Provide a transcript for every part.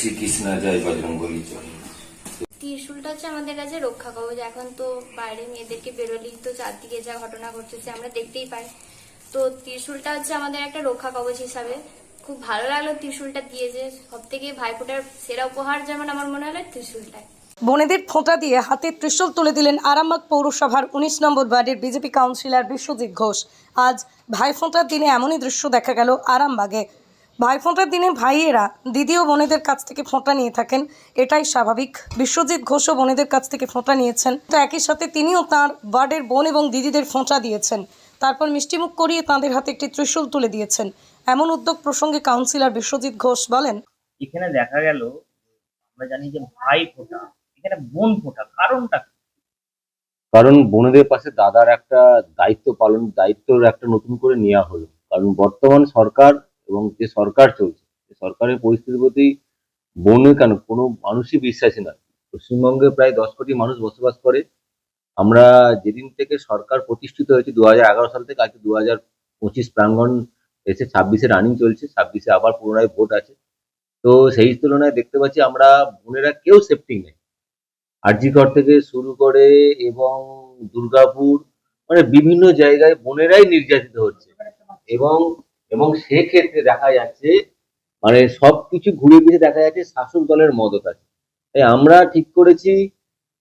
শ্রীকৃষ্ণ জয় বজরঙ্গলী জয় ত্রিশুলটা হচ্ছে আমাদের কাছে রক্ষা কবচ। এখন তো বাইরে মেয়েদেরকে বেরোলেই তো চারদিকে যা ঘটনা ঘটছে আমরা দেখতেই পাই। তো ত্রিশুলটা হচ্ছে আমাদের একটা রক্ষা কবচ হিসাবে। খুব ভালো লাগল ত্রিশুলটা দিয়ে যে সব থেকে ভাইফোঁটার সেরা উপহার যেমন আমার মনে হলো ত্রিশুলটাই। বোনেদের ফোঁটা দিয়ে হাতে ত্রিশূল তুলে দিলেন আরামবাগ পৌরসভার উনিশ নম্বর ওয়ার্ডের বিজেপি কাউন্সিলর বিশ্বজিৎ ঘোষ। আজ ভাইফোঁটার দিনে এমনই দৃশ্য দেখা গেল আরামবাগে। ভাইফোঁটার দিনে ভাইয়েরা দিদি ও বোনেদের কাছ থেকে ফোঁটা নিয়ে থাকেন। এটাই স্বাভাবিক। বিশ্বজিৎ ঘোষও বোনেদের কাছ থেকে ফোঁটা নিয়েছেন। তো একই সাথে তিনিও তার ওয়ার্ডের বোন এবং দিদিদের ফোঁটা দিয়েছেন। তারপর মিষ্টিমুখ করিয়ে তাঁদের হাতে একটি ত্রিশূল তুলে দিয়েছেন। এমন উদ্যোগ প্রসঙ্গে কাউন্সিলর বিশ্বজিৎ ঘোষ বলেন এখানে দেখা গেল আমরা জানি যে ভাই ফোঁটা এখানে বোন ফোঁটা কারণটা কারণ বোনেদের পাশে দাদার একটা দায়িত্ব পালন দায়িত্বর একটা নতুন করে নেওয়া হলো। কারণ বর্তমান সরকার এবং যে সরকার চলছে সরকারের পরিস্থিতির প্রতি বোনের কেন? কোনো মানুষই বিশ্বাসী নয়। পশ্চিমবঙ্গে প্রায় দশ কোটি মানুষ বসবাস করে। আমরা যেদিন থেকে সরকার প্রতিষ্ঠিত হয়েছে দু সাল থেকে আজকে দু হাজার পঁচিশ প্রাঙ্গণ এসে ছাব্বিশে রানিং চলছে, ছাব্বিশে আবার পুনরায় ভোট আছে। তো সেই তুলনায় দেখতে পাচ্ছি আমরা বোনেরা কেউ সেফটি নেই। আরজিকর থেকে শুরু করে এবং দুর্গাপুর মানে বিভিন্ন জায়গায় বোনেরাই নির্যাতিত হচ্ছে। এবং এবং সেক্ষেত্রে দেখা যাচ্ছে মানে সবকিছু ঘুরে ফিরে দেখা যাচ্ছে শাসক দলের মদত আছে। তাই আমরা ঠিক করেছি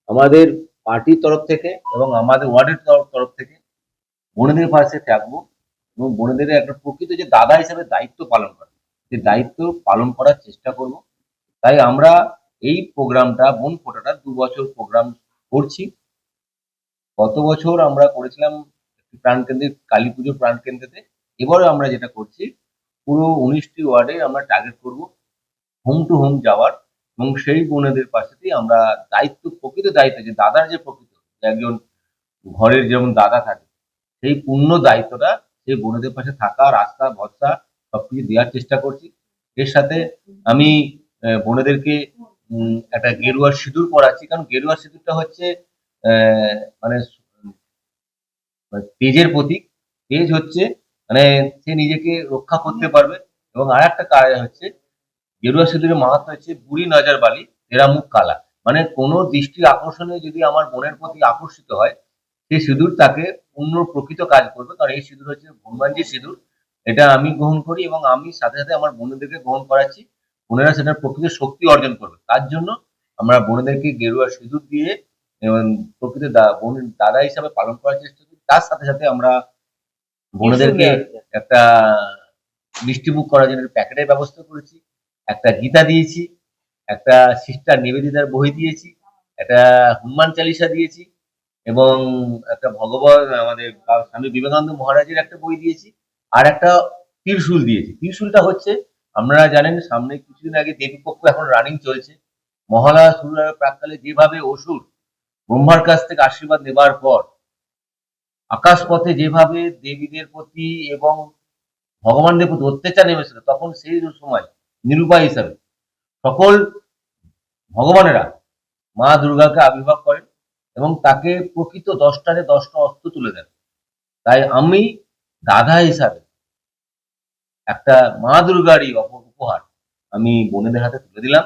আমাদের পার্টির তরফ থেকে এবং আমাদের ওয়ার্ডের তরফ থেকে বোনেদের পাশে থাকব এবং বোনেদের একটা প্রকৃত যে দাদা হিসেবে দায়িত্ব পালন করা। যে দায়িত্ব পালন করার চেষ্টা করব। তাই আমরা এই প্রোগ্রামটা, বোন ফোটাটা দু বছর প্রোগ্রাম করছি। গত বছর আমরা করেছিলাম প্রাণকেন্দ্রে কালী পুজোর প্রাণকেন্দ্রেতে। এবারে আমরা যেটা করছি, পুরো উনিশটি ওয়ার্ডে আমরা টার্গেট করব হোম টু হোম যাওয়ার এবং সেই বোনেদের পাশেতেই আমরা দায়িত্ব, প্রকৃত দায়িত্ব, যে দাদার যে প্রকৃত একজন ঘরের যেমন দাদা থাকে, সেই পূর্ণ দায়িত্বটা সেই বোনেদের পাশে থাকা, রাস্তা, ভরসা সবকিছু দেওয়ার চেষ্টা করছি। এর সাথে আমি বোনেদেরকে একটা গেরুয়া সিঁদুর পরাচ্ছি, কারণ গেরুয়া সিঁদুরটা হচ্ছে মানে তেজের প্রতীক। তেজ হচ্ছে মানে সে নিজেকে রক্ষা করতে পারবে। এবং আর একটা কাজ হচ্ছে, গেরুয়া সিঁদুরের মাহাত্ম হচ্ছে বুড়ি নজর বালি এরা মুখ কালা। মানে কোনো দৃষ্টি আকর্ষণে যদি আমার বোনের প্রতি আকর্ষিত হয় সেই সিঁদুর তাকে অন্য প্রকৃত কাজ করবে। কারণ এই সিঁদুর হচ্ছে হনুমানজি সিঁদুর। এটা আমি গ্রহণ করি এবং আমি সাথে সাথে আমার বোনেদেরকে গ্রহণ করাচ্ছি। বোনেরা সেটার প্রকৃত শক্তি অর্জন করবে। তার জন্য আমরা বোনেদেরকে গেরুয়া সিঁদুর দিয়ে, এবং প্রকৃত বোনের দাদা হিসাবে পালন করার চেষ্টা করি। তার সাথে সাথে আমরা বোনেদেরকে একটা মিষ্টি মুখ করার জন্য প্যাকেটের ব্যবস্থা করেছি একটা গীতা দিয়েছি একটা সিস্টার নিবেদিতার বই দিয়েছি একটা হনুমান চালিসা দিয়েছি এবং একটা ভগবান আমাদের স্বামী বিবেকানন্দ মহারাজের একটা বই দিয়েছি আর একটা ত্রিশূল দিয়েছি। ত্রিশূলটা হচ্ছে আপনারা জানেন সামনে কিছুদিন আগে দেবীপক্ষ এখন রানিং চলছে। মহালয়া শুরু প্রাককালে যেভাবে অসুর ব্রহ্মার কাছ থেকে আশীর্বাদ নেবার পর আকাশ পথে যেভাবে দেবীদের প্রতি এবং ভগবানদের প্রতি অত্যাচার নেমেছিল, তখন সেই সময় নিরুপায় হিসাবে সকল ভগবানেরা মা দুর্গাকে আবির্ভাব করেন এবং তাকে প্রকৃত দশটারে দশটা অস্ত্র তুলে দেন। তাই আমি দাদা হিসাবে একটা মা দুর্গারই উপহার আমি বোনেদের হাতে তুলে দিলাম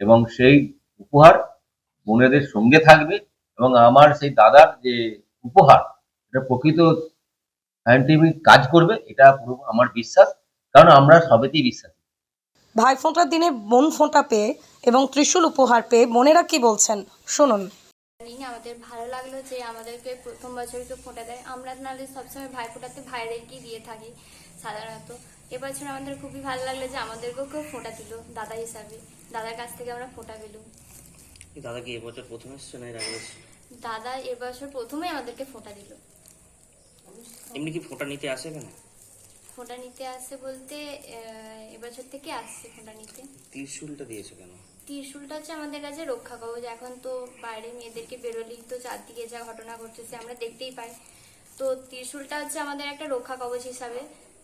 এবং সেই উপহার বোনেদের সঙ্গে থাকবে এবং আমার সেই দাদার যে উপহার এটা প্রকৃত সায়েন্টিফিক কাজ করবে এটা পুরো আমার বিশ্বাস কারণ আমরা সবেতেই বিশ্বাস। ভাইফোঁটার দিনে বোন ফোঁটা পেয়ে এবং ত্রিশূল উপহার পেয়ে বোনেরা কি বলছেন শুনুন। আমাদের ভালো লাগল যে আমাদেরকে প্রথম বছর কেউ ফোঁটা দেয় আমরা নাহলে সবসময় ভাই ফোঁটাতে ভাইদেরকেই দিয়ে থাকি সাধারণত। এবছর আমাদের খুবই ভালো লাগল যে আমাদেরকেও কেউ ফোঁটা দিল দাদা হিসাবে। দাদার কাছ থেকে আমরা ফোঁটা পেলাম দাদা কি এবছর প্রথম এসছে না এর আগে দাদা এবছর প্রথমেই আমাদেরকে ফোঁটা দিল। এমনি কি ফোঁটা নিতে আসে কেন ফোঁটা নিতে আসছে বলতে এবছর থেকে আসছে ফোঁটা নিতে। ত্রিশুলটা দিয়েছে কেন? ত্রিশুলটা হচ্ছে আমাদের কাছে রক্ষা কবচ এখন তো বাইরে মেয়েদেরকে বেরোলেই তো চারদিকে যা ঘটনা ঘটছে আমরা দেখতেই পাই। তো ত্রিশুলটা হচ্ছে আমাদের একটা রক্ষা কবচ হিসাবে।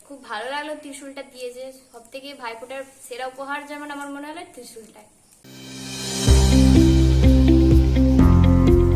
খুব ভালো লাগল ত্রিশুলটা দিয়ে যে সব থেকে ভাইফোঁটার সেরা উপহার যেমন আমার মনে হলো ত্রিশুলটাই।